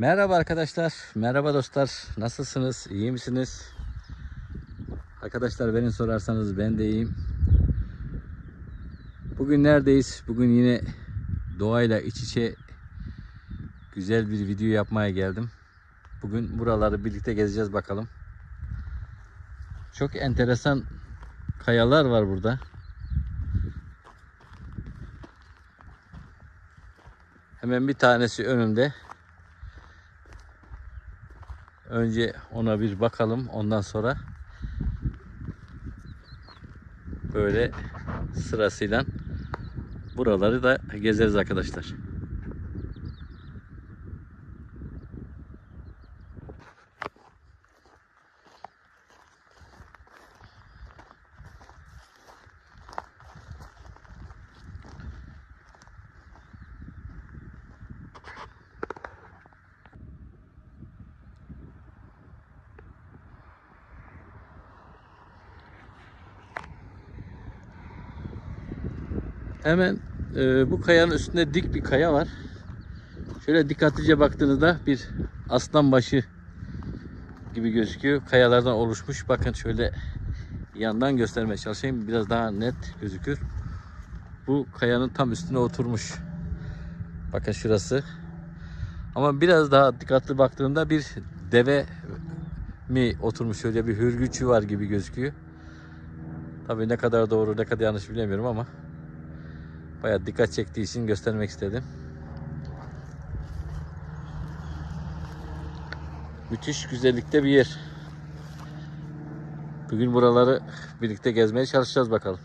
Merhaba arkadaşlar, merhaba dostlar. Nasılsınız? İyi misiniz? Arkadaşlar beni sorarsanız ben de iyiyim. Bugün neredeyiz? Bugün yine doğayla iç içe güzel bir video yapmaya geldim. Bugün buraları birlikte gezeceğiz bakalım. Çok enteresan kayalar var burada. Hemen bir tanesi önümde. Önce ona bir bakalım. Ondan sonra böyle sırasıyla buraları da gezeriz arkadaşlar. Hemen e, bu kayanın üstünde dik bir kaya var. Şöyle dikkatlice baktığınızda bir aslan başı gibi gözüküyor. Kayalardan oluşmuş. Bakın şöyle yandan göstermeye çalışayım. Biraz daha net gözükür. Bu kayanın tam üstüne oturmuş. Bakın şurası. Ama biraz daha dikkatli baktığımda bir deve mi oturmuş şöyle bir hürgücü var gibi gözüküyor. Tabii ne kadar doğru ne kadar yanlış bilemiyorum ama Bayağı dikkat çektiği için göstermek istedim. Müthiş güzellikte bir yer. Bugün buraları birlikte gezmeye çalışacağız bakalım.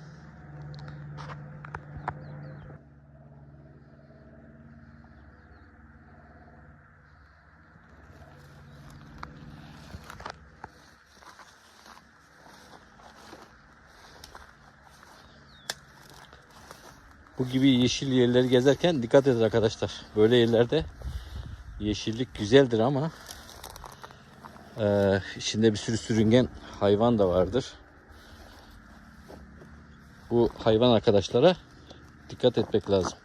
Gibi yeşil yerleri gezerken dikkat edin arkadaşlar. Böyle yerlerde yeşillik güzeldir ama e, içinde bir sürü sürüngen hayvan da vardır. Bu hayvan arkadaşlara dikkat etmek lazım.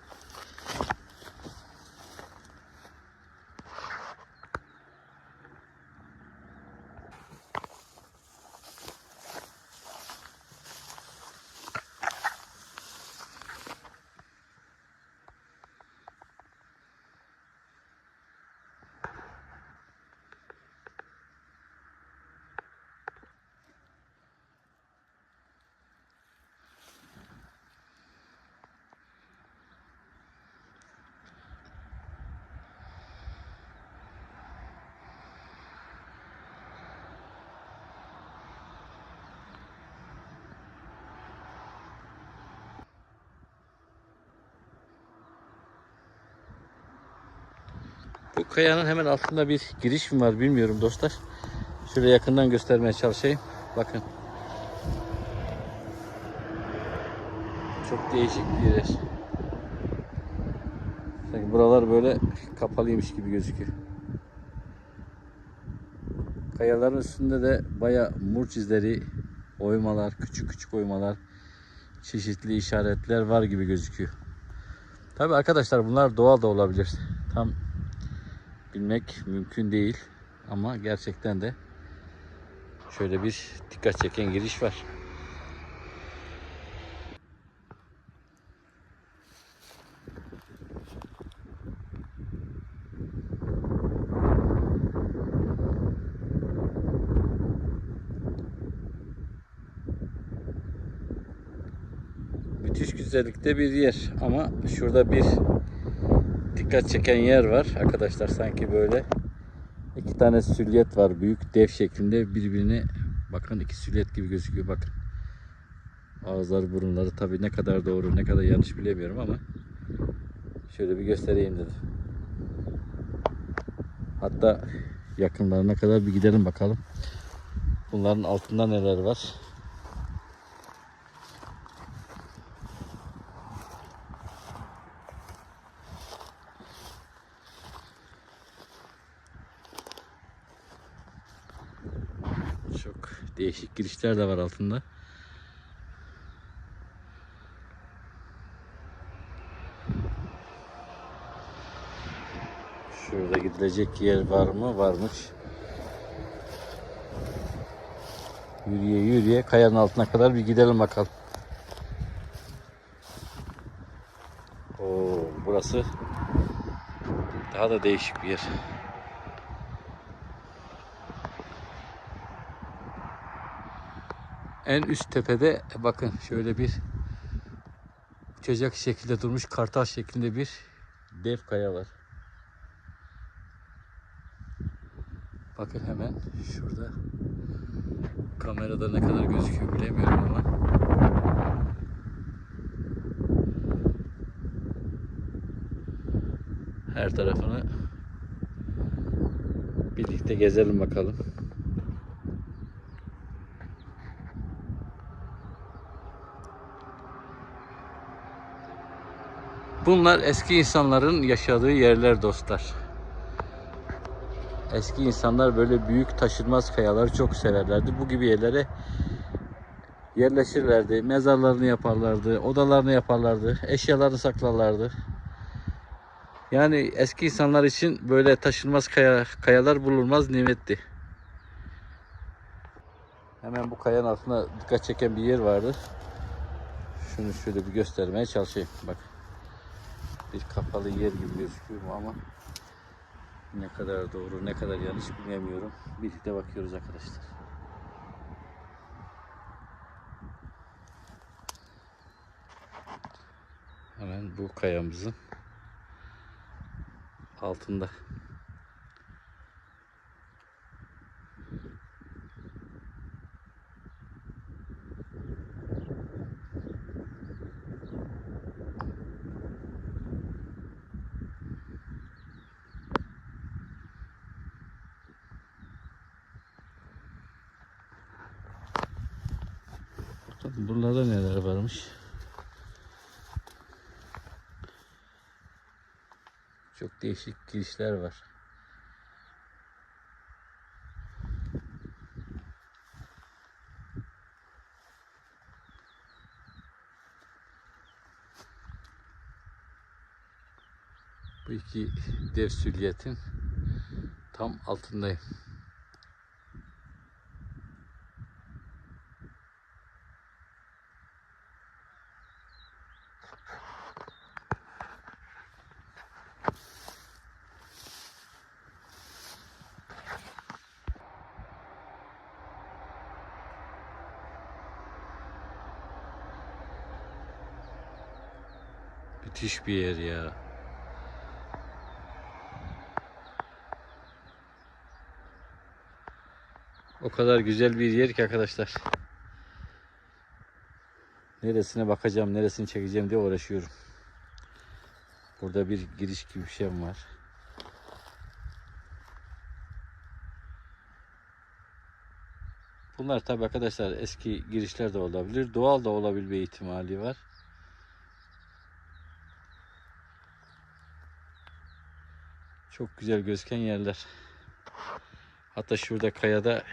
Bu kayanın hemen altında bir giriş mi var bilmiyorum dostlar. Şöyle yakından göstermeye çalışayım. Bakın. Çok değişik bir yer. Sanki buralar böyle kapalıymış gibi gözüküyor. Kayaların üstünde de baya murç izleri, oymalar, küçük küçük oymalar, çeşitli işaretler var gibi gözüküyor. Tabi arkadaşlar bunlar doğal da olabilir. Tam bilmek mümkün değil. Ama gerçekten de şöyle bir dikkat çeken giriş var. Müthiş güzellikte bir yer ama şurada bir dikkat çeken yer var. Arkadaşlar sanki böyle iki tane süliyet var. Büyük dev şeklinde birbirine bakın iki süliyet gibi gözüküyor. Bakın. Ağızları burunları tabi ne kadar doğru ne kadar yanlış bilemiyorum ama şöyle bir göstereyim dedim. Hatta yakınlarına kadar bir gidelim bakalım. Bunların altında neler var Çok değişik girişler de var altında. Şurada gidilecek yer var mı? Varmış. Yürüye yürüye kayanın altına kadar bir gidelim bakalım. Oo, burası daha da değişik bir yer. En üst tepede bakın şöyle bir uçacak şekilde durmuş kartal şeklinde bir dev kaya var. Bakın hemen şurada kamerada ne kadar gözüküyor bilemiyorum ama her tarafını birlikte gezelim bakalım. Bunlar eski insanların yaşadığı yerler dostlar. Eski insanlar böyle büyük taşınmaz kayaları çok severlerdi. Bu gibi yerlere yerleşirlerdi. Mezarlarını yaparlardı, odalarını yaparlardı, eşyalarını saklarlardı. Yani eski insanlar için böyle taşınmaz kaya, kayalar bulunmaz nimetti. Hemen bu kayanın altına dikkat çeken bir yer vardı. Şunu şöyle bir göstermeye çalışayım. Bak. Bir kapalı yer gibi gözüküyor ama ne kadar doğru ne kadar yanlış bilemiyorum. Birlikte bakıyoruz arkadaşlar. Hemen bu kayamızın altında. Bakalım buralarda neler varmış. Çok değişik girişler var. Bu iki dev sülyetin tam altındayım. Müthiş bir yer ya. O kadar güzel bir yer ki arkadaşlar. Neresine bakacağım, neresini çekeceğim diye uğraşıyorum. Burada bir giriş gibi bir şey var. Bunlar tabi arkadaşlar eski girişler de olabilir. Doğal da olabilme ihtimali var. Çok güzel gözüken yerler. Hatta şurada kayada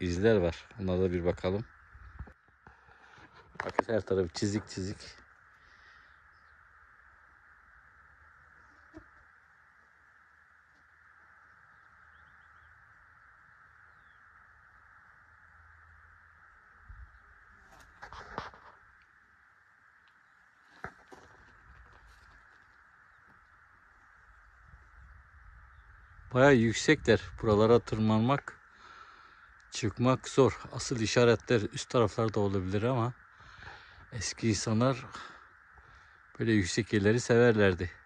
izler var. Onlara da bir bakalım. Bakın her tarafı çizik çizik. Bayağı yüksekler. Buralara tırmanmak, çıkmak zor. Asıl işaretler üst taraflarda olabilir ama eski insanlar böyle yüksek yerleri severlerdi.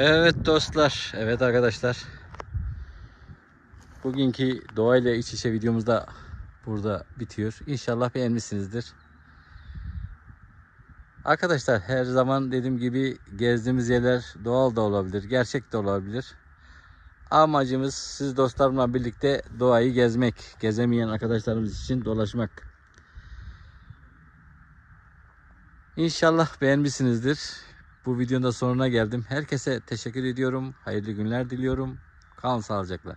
Evet dostlar, evet arkadaşlar. Bugünkü doğayla iç içe videomuz da burada bitiyor. İnşallah beğenmişsinizdir. Arkadaşlar her zaman dediğim gibi gezdiğimiz yerler doğal da olabilir, gerçek de olabilir. Amacımız siz dostlarımla birlikte doğayı gezmek, gezemeyen arkadaşlarımız için dolaşmak. İnşallah beğenmişsinizdir. Bu videonun da sonuna geldim. Herkese teşekkür ediyorum. Hayırlı günler diliyorum. Kalın sağlıcakla.